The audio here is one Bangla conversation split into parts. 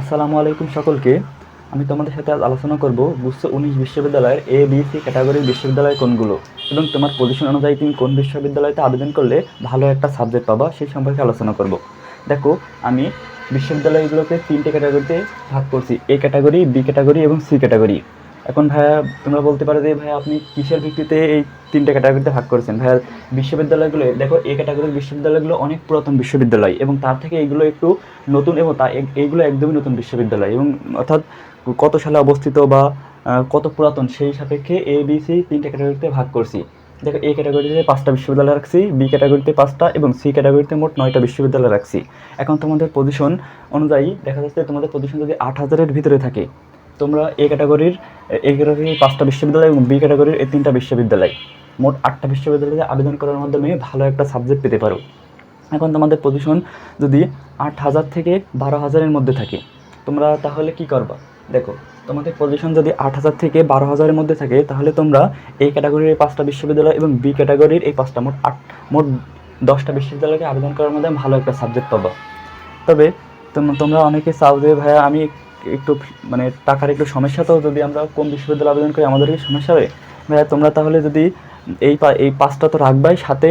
আসসালামু আলাইকুম সকলকে। আমি তোমাদের সাথে আজ আলোচনা করব বুঝছ উনিশ বিশ্ববিদ্যালয়ের এ বি সি ক্যাটাগরির বিশ্ববিদ্যালয় কোনগুলো? এবং তোমার পজিশন অনুযায়ী তুমি কোন বিশ্ববিদ্যালয়তে আবেদন করলে ভালো একটা সাবজেক্ট পাবা সেই সম্পর্কে আলোচনা করব। দেখো, আমি বিশ্ববিদ্যালয়গুলোকে তিনটে ক্যাটাগরিতে ভাগ করছি। এ ক্যাটাগরি বি ক্যাটাগরি এবং সি ক্যাটাগরি এখন ভাইয়া তোমরা বলতে পারো যে ভাইয়া আপনি কিসের ভিত্তিতে এই তিনটে ক্যাটাগরিতে ভাগ করেছেন? ভাইয়া বিশ্ববিদ্যালয়গুলো, দেখো এ ক্যাটাগরির বিশ্ববিদ্যালয়গুলো অনেক পুরাতন বিশ্ববিদ্যালয় এবং তার থেকে এগুলো একটু নতুন এবং তা এইগুলো একদমই নতুন বিশ্ববিদ্যালয় এবং অর্থাৎ কত সালে অবস্থিত বা কত পুরাতন সেই সাপেক্ষে এ বি সি তিনটে ক্যাটাগরিতে ভাগ করছি। দেখো এ ক্যাটাগরিতে পাঁচটা বিশ্ববিদ্যালয় রাখছি বি ক্যাটাগরিতে পাঁচটা এবং সি ক্যাটাগরিতে মোট নয়টা বিশ্ববিদ্যালয় রাখছি। এখন তোমাদের পজিশন অনুযায়ী দেখা যাচ্ছে তোমাদের পজিশন যদি আট হাজারের ভিতরে থাকে তোমরা এ ক্যাটাগরির এ ক্যাটাগরির পাঁচটা বিশ্ববিদ্যালয় এবং বি ক্যাটাগরির এই তিনটা বিশ্ববিদ্যালয়। মোট আটটা বিশ্ববিদ্যালয়ে আবেদন করার মাধ্যমে ভালো একটা সাবজেক্ট পেতে পারো। এখন তোমাদের পজিশন যদি আট হাজার থেকে বারো হাজারের মধ্যে থাকে, তোমরা তাহলে কি করবা? দেখো, তোমাদের পজিশন যদি আট হাজার থেকে বারো হাজারের মধ্যে থাকে, তাহলে তোমরা এই ক্যাটাগরির এই পাঁচটা বিশ্ববিদ্যালয় এবং বি ক্যাটাগরির এই পাঁচটা মোট আট, মোট দশটা বিশ্ববিদ্যালয়কে আবেদন করার মধ্যে ভালো একটা সাবজেক্ট পাবা। তবে তোম- তোমরা অনেকে চাও যে, ভাইয়া, আমি একটু মানে টাকার একটু সমস্যা তো যদি আমরা কোন বিশ্ববিদ্যালয়ে আবেদন করি আমাদের কি সমস্যা হবে? ভাইয়া, তোমরা তাহলে যদি এই এই পাঁচটা তো রাখবাই, সাথে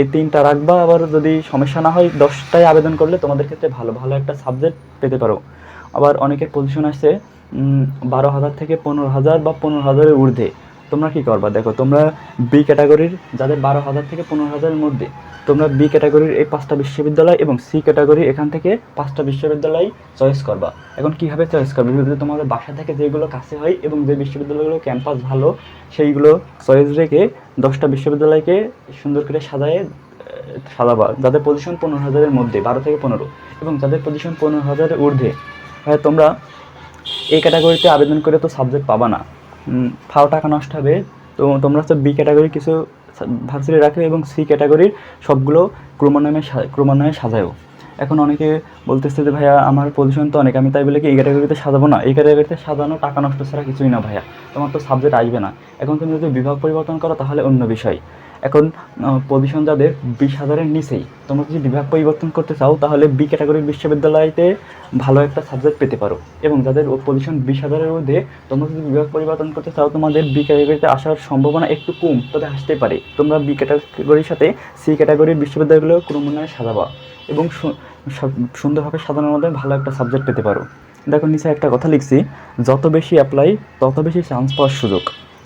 এই তিনটা রাখবা, আবার যদি সমস্যা না হয় দশটায় আবেদন করলে তোমাদের ক্ষেত্রে ভালো ভালো একটা সাবজেক্ট পেতে পারো। আবার অনেকের পজিশন আসছে বারো হাজার থেকে পনেরো হাজার বা পনেরো হাজারের ঊর্ধ্বে। তোমরা কি করবা? দেখো, তোমরা বি ক্যাটাগরির যাদের বারো হাজার থেকে পনেরো হাজারের মধ্যে, তোমরা বি ক্যাটাগরির এই পাঁচটা বিশ্ববিদ্যালয় এবং সি ক্যাটাগরি এখান থেকে পাঁচটা বিশ্ববিদ্যালয় চয়েস করবা। এখন কীভাবে চয়েস করবে? তোমাদের বাসা থেকে যেগুলো কাছে হয় এবং যে বিশ্ববিদ্যালয়গুলো ক্যাম্পাস ভালো, সেইগুলো চয়েস রেখে দশটা বিশ্ববিদ্যালয়কে সুন্দর করে সাজায় সাজাবা। যাদের পজিশন পনেরো হাজারের মধ্যে, বারো থেকে পনেরো। এবং যাদের পজিশন পনেরো হাজারের ঊর্ধ্বে হ্যাঁ তোমরা এই ক্যাটাগরিতে আবেদন করে তো সাবজেক্ট পাবা না। ফাও টাকা নষ্ট হবে। তো তোমরা হচ্ছে বি ক্যাটাগরি কিছু ভার্সিটি রাখো এবং সি ক্যাটাগরির সবগুলো ক্রমান্বয়ে ক্রমান্বয়ে সাজাও এখন অনেকে বলতেছে যে, ভাইয়া, আমার পজিশন তো অনেক। আমি তাই বলে কি এই ক্যাটাগরিতে সাজাবো না? এই ক্যাটাগরিতে সাজানো টাকা নষ্ট ছাড়া কিছুই না ভাইয়া। তোমার তো সাবজেক্ট আসবে না। এখন তুমি যদি বিভাগ পরিবর্তন করো, তাহলে অন্য বিষয়। এখন পজিশন যাদের বিশ হাজারের নিচেই, তোমরা যদি বিভাগ পরিবর্তন করতে চাও, তাহলে বি ক্যাটাগরির বিশ্ববিদ্যালয়তে ভালো একটা সাবজেক্ট পেতে পারো। এবং যাদের পজিশন বিশ হাজারের মধ্যে, তোমরা যদি বিভাগ পরিবর্তন করতে চাও, তোমাদের বি ক্যাটাগরিতে আসার সম্ভাবনা একটু কম, তবে আসতে পারে। তোমরা বি ক্যাটাগরির সাথে সি ক্যাটাগরির বিশ্ববিদ্যালয়গুলো ক্রমান্বয়ে সাজাবা এবং সুন্দরভাবে সাজানোর মধ্যে ভালো একটা সাবজেক্ট পেতে পারো। দেখো, নিচে একটা কথা লিখছি, যত বেশি অ্যাপ্লাই তত বেশি চান্স পাওয়ার সুযোগ।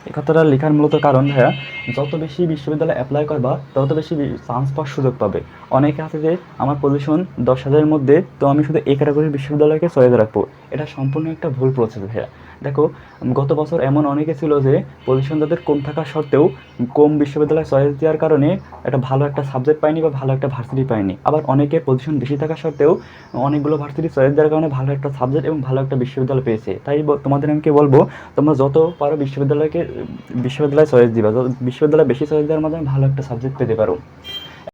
এই কথাটা লেখার মূলত কারণ ভাইয়া যত বেশি বিশ্ববিদ্যালয়ে অ্যাপ্লাই করবা তত বেশি চান্স পাওয়ার সুযোগ পাবে। অনেকে আছে যে, আমার পজিশন দশ হাজারের মধ্যে, তো আমি শুধু এই ক্যাটাগরির বিশ্ববিদ্যালয়কে চয়েস রাখব। এটা সম্পূর্ণ একটা ভুল প্রসেস ভাইয়া দেখো, গত বছর এমন অনেকে ছিল যে পজিশন তাদের কম থাকা সত্ত্বেও কম বিশ্ববিদ্যালয়ে চয়েস দেওয়ার কারণে একটা ভালো একটা সাবজেক্ট পায়নি বা ভালো একটা ভার্সিটি পায়নি। আবার অনেকের পজিশন বেশি থাকা সত্ত্বেও অনেকগুলো ভার্সিটি চয়েস দেওয়ার কারণে ভালো একটা সাবজেক্ট এবং ভালো একটা বিশ্ববিদ্যালয় পেয়েছে। তাই তোমাদের আমি কি বলব, তোমরা যত পারো বিশ্ববিদ্যালয়কে বিশ্ববিদ্যালয়ে চয়েস দিবা। বিশ্ববিদ্যালয় বেশি চয়েস দেওয়ার মাধ্যমে ভালো একটা সাবজেক্ট পেতে পারো।